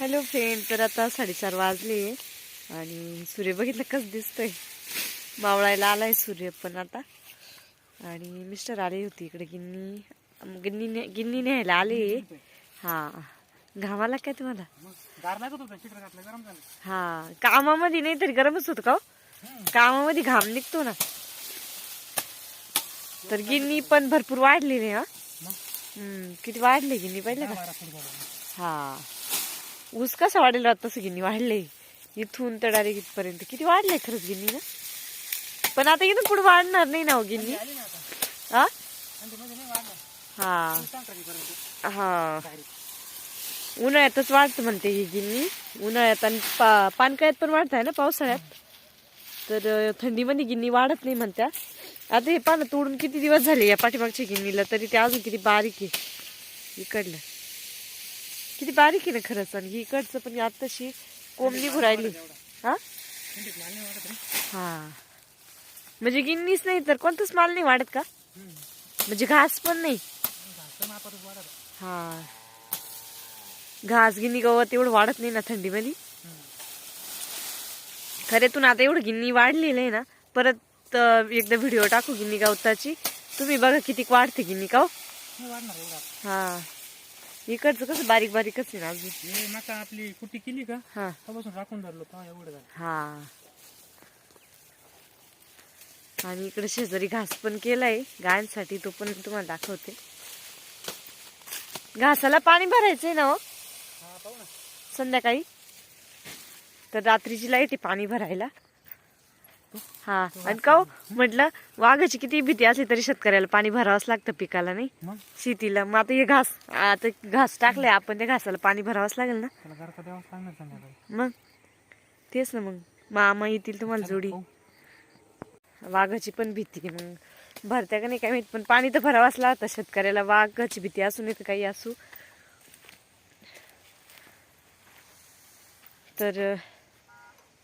Hello friend तर आता साडेचार वाजले आणि सूर्य बघितलं कसं दिसतोय. मावळायला आलाय सूर्य पण आता. आणि मिस्टर आले होते इकडे गिन्नी गिन्नी गिन्नी न्यायला आले. हा. घामाला काय तुम्हाला? हा. कामामध्ये नाही तरी गरमच होत का हो? कामामध्ये घाम निघतो ना. तर गिन्नी पण भरपूर वाढली नाही हा. हम्म, किती वाढले गिन्नी पाहिलं का? हा. ऊस कसा वाढेल तसं गिन्नी वाढले इथून तर डायरेक्ट इथपर्यंत. किती वाढले खरंच गिन्नी ना? पण आता इथून पुढे वाढणार नाही ना हो गिन्नी. आली ना आता. हा. हा. हा उन्हाळ्यातच वाढतं म्हणते ही गिन्नी. उन्हाळ्यात आणि पा पानकळ्यात पण वाढत आहे ना पावसाळ्यात? तर थंडीमध्ये गिन्नी वाढत नाही म्हणत्या. आता हे पानं तोडून किती दिवस झाले या पाठीमागच्या गिन्नीला? तरी ते अजून किती बारीक आहे. इकडलं. किती बारीक आहे ना खरंच. आणि ही इकडचं पण आत्ताशी कोंब निघू राहिली हा? हा. म्हणजे गिन्नीच नाही तर कोणतंच माल नाही वाढत का. म्हणजे घास पण नाही. हा. घास गिन्नी गवत एवढं वाढत नाही ना थंडीमध्ये. खरेतून आता एवढं गिन्नी वाढलेलं आहे ना परत एकदा व्हिडिओ टाकू गिन्नी गवताची. तुम्ही बघा किती वाढते गिन्नी गाव एवढा. हा. इकडचं कसं बारीक बारीकच आहे ना अजून? हे आपली कुट्टी केली का? हा. तेव्हापासून राखून धरलो तेव्हा एवढं झालं. हा. आणि इकडे शेजारी घास पण केलाय. गायांसाठी तो पण तुम्हाला दाखवते. घासाला पाणी भरायचंय ना हो? हा पाहू ना. संध्याकाळी? तर रात्रीची लाइट आहे पाणी भरायला. हा. आणि का? म्हटलं वाघाची किती भीती असली तरी शेतकऱ्याला पाणी भरावंच लागतं पिकाला नाही? शेतीला. मग आता हे घास आता घास टाकलाय आपण त्या घासाला पाणी भरावंच लागेल ना? मग? तेच ना मग. मामा येतील तुम्हाला जोडी. वाघाची पण भीती मग. भरत्या का नाही काय माहीत पण पाणी तर भरावंच लागतं. शेतकऱ्याला वाघाची भीती असू नाही तर काही असू. तर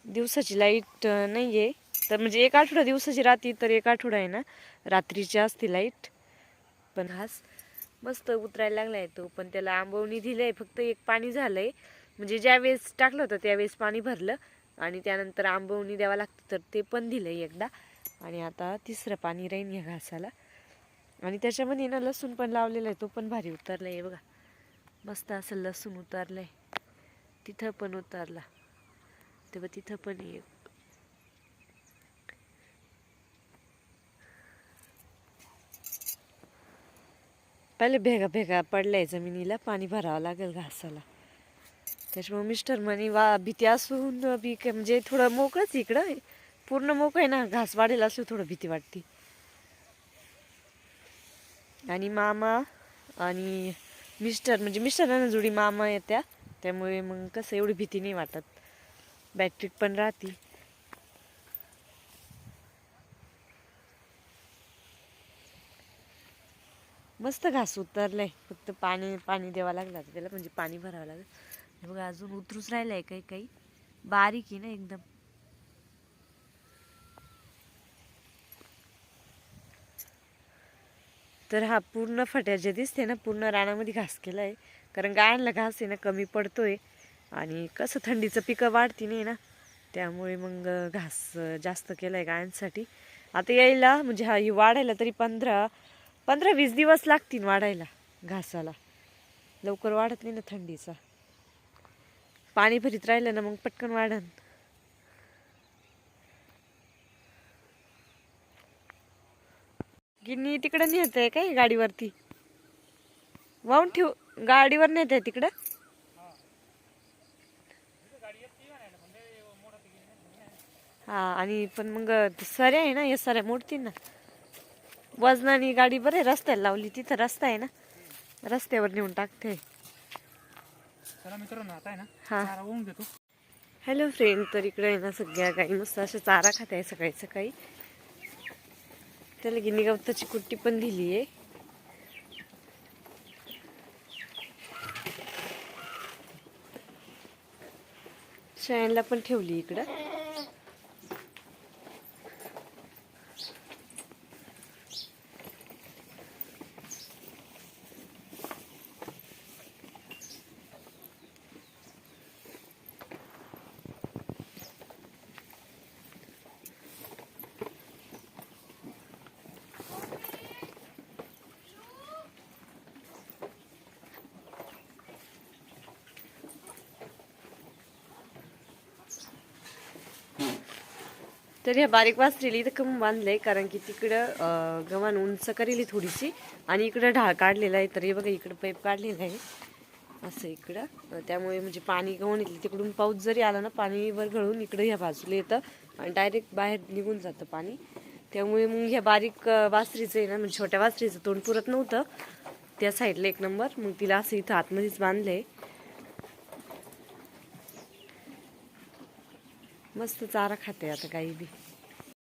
दिवसाची लाइट नाही आहे तर म्हणजे एक आठवडा दिवसाची रात्री तर एक आठवडा आहे ना? रात्रीची असते लाइट. पण हाच मस्त उतरायला लागलाय तो. पण त्याला आंबवणी दिलंय. फक्त एक पाणी झालंय. म्हणजे ज्या वेळेस टाकलं होतं त्यावेळेस पाणी भरलं. आणि त्यानंतर आंबवणी द्यावं लागतं तर ते पण दिलंय एकदा. आणि आता तिसरं पाणी राहीन या घासाला. आणि त्याच्यामध्ये ना लसूण पण लावलेलं आहे. तो पण भारी उतरलाय आहे बघा. मस्त असं लसूण उतरलंय. तिथं पण उतरला. तेव्हा तिथं पण एक पहिले भेगा भेगा पडलाय जमिनीला पाणी भरावं लागेल घासाला. त्याच्यामुळे मिस्टर म्हणे वा भीती असून बी काय म्हणजे थोडं मोकळंच इकडं. पूर्ण मोकळं आहे ना घास वाढेल असं थोडं भीती वाटते. आणि मामा आणि मिस्टर म्हणजे मिस्टरांना जुडी मामा येत्या. त्यामुळे मग कसं एवढी भीती नाही वाटत. बॅटरी पण राहते. मस्त घास उतरलाय. फक्त पाणी पाणी द्यावं लागलं आता त्याला म्हणजे पाणी भरावं लागलं. बघा अजून उतरूच राहिलंय काही काही. बारीक आहे ना एकदम. तर हा पूर्ण फट्या जे दिसते ना पूर्ण रानामध्ये घास केलाय. कारण गायांना घास आहे ना कमी पडतोय. आणि कसं थंडीचं पिकं वाढती नाही ना त्यामुळे मग घास जास्त केलाय गायांसाठी. आता यायला म्हणजे हा ही वाढायला तरी पंधरा पंधरा वीस दिवस लागतील वाढायला घासाला. लवकर वाढत नाही ना थंडीचा. पाणी भरीत राहिलं ना मग पटकन वाढन. गिन्नी तिकडं नेत आहे काय गाडीवरती? वाहून ठेव गाडीवर नेत आहे तिकडं? हा आणि पण मग सऱ्या आहे ना या सऱ्या मोडतील ना. वजनाने गाडी बरे रस्त्याला लावली तिथं रस्ता आहे ना? रस्त्यावर नेऊन टाकते. हॅलो फ्रेंड तर इकडे आहे ना सगळ्या गाई मस्त अशा चारा खात आहे सकाळी सकाळी. त्याला गिनी गवताची कुट्टी पण दिली आहे. शयनला पण ठेवली इकडं. तर ह्या बारीक वासरीला इथं कमी बांधलंय कारण की तिकडं गव्हाण उंच करेली थोडीशी आणि इकडं ढाळ काढलेला आहे. तर हे बघा इकडं पाईप काढलेला आहे. असं इकडं. त्यामुळे म्हणजे पाणी गव्हाण येतलं तिकडून पाऊस जरी आला ना पाणी वर गळून इकडं ह्या बाजूला येतं आणि डायरेक्ट बाहेर निघून जातं पाणी. त्यामुळे मग ह्या बारीक वासरीचं आहे ना म्हणजे छोट्या वासरीचं तोंड पुरत नव्हतं. त्या साईडला एक नंबर. मग तिला असं इथं आतमध्येच बांधलं आहे मस्त चारा खाते आता गाई बी.